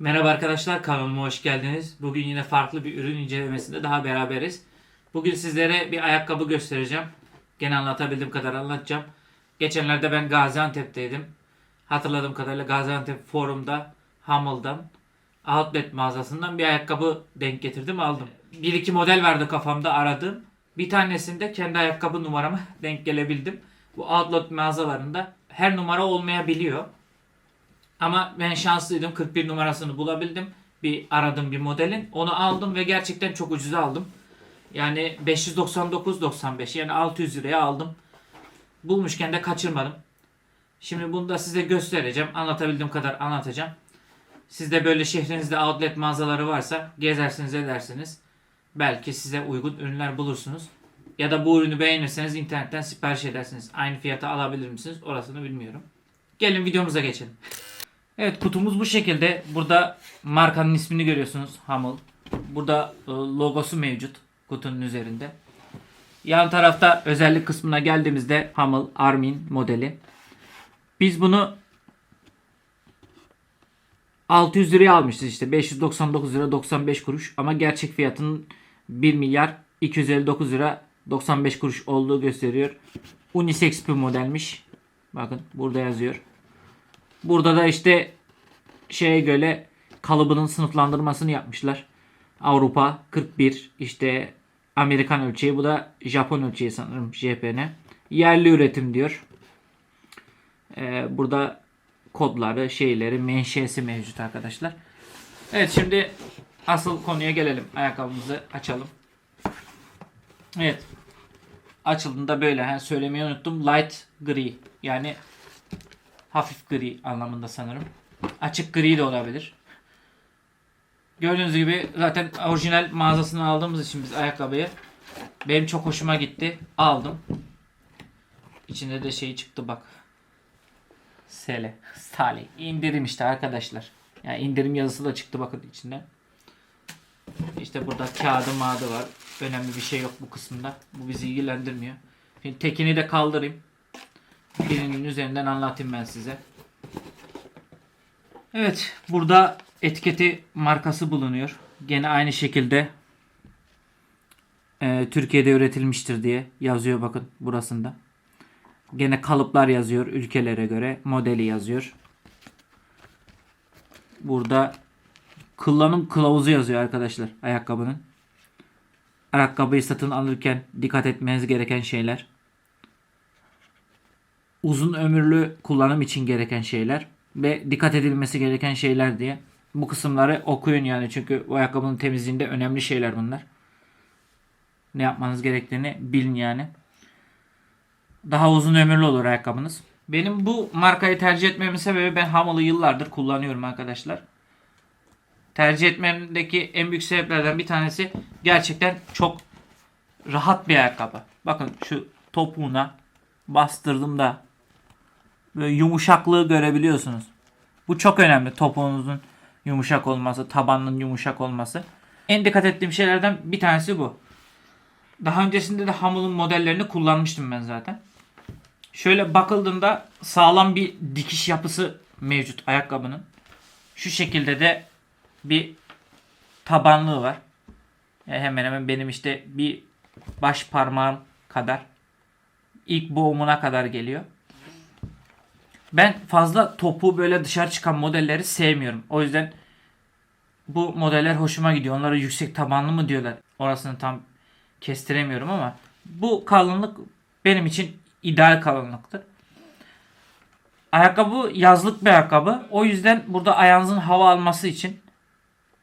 Merhaba arkadaşlar kanalıma hoş geldiniz. Bugün yine farklı bir ürün incelemesinde daha beraberiz. Bugün sizlere bir ayakkabı göstereceğim. Gene anlatabildiğim kadar anlatacağım. Geçenlerde ben Gaziantep'teydim. Hatırladığım kadarıyla Gaziantep Forum'da Hamel'dan outlet mağazasından bir ayakkabı denk getirdim aldım. Bir iki model vardı kafamda aradım. Bir tanesinde kendi ayakkabı numarama denk gelebildim. Bu outlet mağazalarında her numara olmayabiliyor. Ama ben şanslıydım. 41 numarasını bulabildim. Bir aradım bir modelin. Onu aldım ve gerçekten çok ucuza aldım. Yani 599.95 yani 600 liraya aldım. Bulmuşken de kaçırmadım. Şimdi bunu da size göstereceğim. Anlatabildiğim kadar anlatacağım. Sizde böyle şehrinizde outlet mağazaları varsa gezersiniz edersiniz. Belki size uygun ürünler bulursunuz. Ya da bu ürünü beğenirseniz internetten sipariş edersiniz. Aynı fiyata alabilir misiniz? Orasını bilmiyorum. Gelin videomuza geçelim. Evet kutumuz bu şekilde. Burada markanın ismini görüyorsunuz. Hamel. Burada e, logosu mevcut kutunun üzerinde. Yan tarafta özellik kısmına geldiğimizde Hamel Armin modeli. Biz bunu 600 liraya almışız işte. 599 lira 95 kuruş ama gerçek fiyatının 1 milyar 259 lira 95 kuruş olduğu gösteriyor. Unisex bir modelmiş. Bakın burada yazıyor. Burada da işte şeye göre kalıbının sınıflandırmasını yapmışlar. Avrupa 41 işte Amerikan ölçeği bu da Japon ölçeği sanırım JPN. Yerli üretim diyor. Ee, burada kodları şeyleri menşesi mevcut arkadaşlar. Evet şimdi asıl konuya gelelim. Ayakkabımızı açalım. Evet. Açıldığında böyle. Ha, söylemeyi unuttum. Light gri. Yani hafif gri anlamında sanırım. Açık gri de olabilir. Gördüğünüz gibi zaten orijinal mağazasını aldığımız için biz ayakkabıyı benim çok hoşuma gitti. Aldım. İçinde de şey çıktı bak. Sele. Stali. İndirim işte arkadaşlar. Yani indirim yazısı da çıktı bakın içinde. İşte burada kağıdı mağdı var. Önemli bir şey yok bu kısımda. Bu bizi ilgilendirmiyor. Şimdi tekini de kaldırayım. Birinin üzerinden anlatayım ben size. Evet, burada etiketi markası bulunuyor. Gene aynı şekilde e, Türkiye'de üretilmiştir diye yazıyor bakın burasında. Gene kalıplar yazıyor ülkelere göre. Modeli yazıyor. Burada kullanım kılavuzu yazıyor arkadaşlar ayakkabının. Ayakkabıyı satın alırken dikkat etmeniz gereken şeyler uzun ömürlü kullanım için gereken şeyler ve dikkat edilmesi gereken şeyler diye bu kısımları okuyun yani çünkü o ayakkabının temizliğinde önemli şeyler bunlar. Ne yapmanız gerektiğini bilin yani. Daha uzun ömürlü olur ayakkabınız. Benim bu markayı tercih etmemin sebebi ben Hamel'ı yıllardır kullanıyorum arkadaşlar. Tercih etmemdeki en büyük sebeplerden bir tanesi gerçekten çok rahat bir ayakkabı. Bakın şu topuğuna bastırdım da böyle yumuşaklığı görebiliyorsunuz. Bu çok önemli topuğunuzun yumuşak olması, tabanının yumuşak olması. En dikkat ettiğim şeylerden bir tanesi bu. Daha öncesinde de Hamel'ın modellerini kullanmıştım ben zaten. Şöyle bakıldığında sağlam bir dikiş yapısı mevcut ayakkabının. Şu şekilde de bir tabanlığı var. Yani hemen hemen benim işte bir baş parmağım kadar ilk boğumuna kadar geliyor. Ben fazla topu böyle dışarı çıkan modelleri sevmiyorum. O yüzden bu modeller hoşuma gidiyor. Onlara yüksek tabanlı mı diyorlar. Orasını tam kestiremiyorum ama bu kalınlık benim için ideal kalınlıktır. Ayakkabı yazlık bir ayakkabı. O yüzden burada ayağınızın hava alması için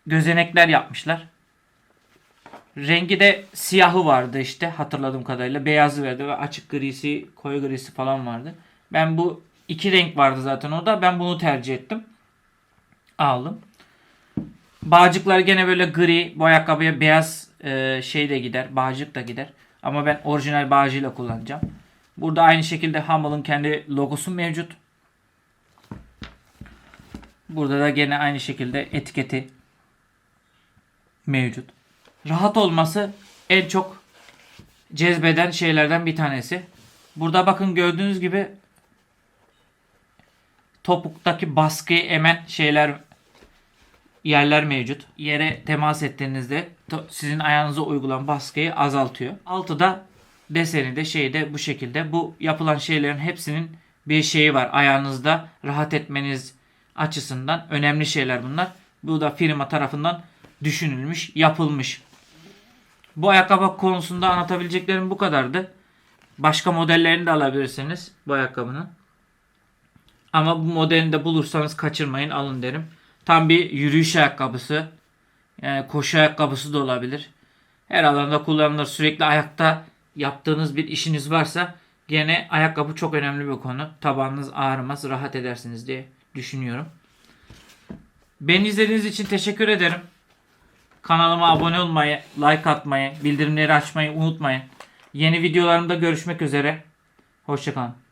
gözenekler yapmışlar. Rengi de siyahı vardı işte hatırladığım kadarıyla. Beyazı verdi ve açık grisi, koyu grisi falan vardı. Ben bu iki renk vardı zaten orada. Ben bunu tercih ettim. Aldım. Bağcıklar gene böyle gri. Bu ayakkabıya beyaz e, şey de gider. Bağcık da gider. Ama ben orijinal bağcıyla kullanacağım. Burada aynı şekilde Hamel'ın kendi logosu mevcut. Burada da gene aynı şekilde etiketi mevcut. Rahat olması en çok cezbeden şeylerden bir tanesi. Burada bakın gördüğünüz gibi topuktaki baskıyı emen şeyler yerler mevcut. Yere temas ettiğinizde sizin ayağınıza uygulan baskıyı azaltıyor. Altı da deseni de şeyi de bu şekilde. Bu yapılan şeylerin hepsinin bir şeyi var. Ayağınızda rahat etmeniz açısından önemli şeyler bunlar. Bu da firma tarafından düşünülmüş, yapılmış. Bu ayakkabı konusunda anlatabileceklerim bu kadardı. Başka modellerini de alabilirsiniz bu ayakkabının. Ama bu modelini de bulursanız kaçırmayın alın derim. Tam bir yürüyüş ayakkabısı. Yani koşu ayakkabısı da olabilir. Her alanda kullanılır. Sürekli ayakta yaptığınız bir işiniz varsa gene ayakkabı çok önemli bir konu. Tabanınız ağrımaz, rahat edersiniz diye düşünüyorum. Beni izlediğiniz için teşekkür ederim. Kanalıma abone olmayı, like atmayı, bildirimleri açmayı unutmayın. Yeni videolarımda görüşmek üzere. Hoşçakalın.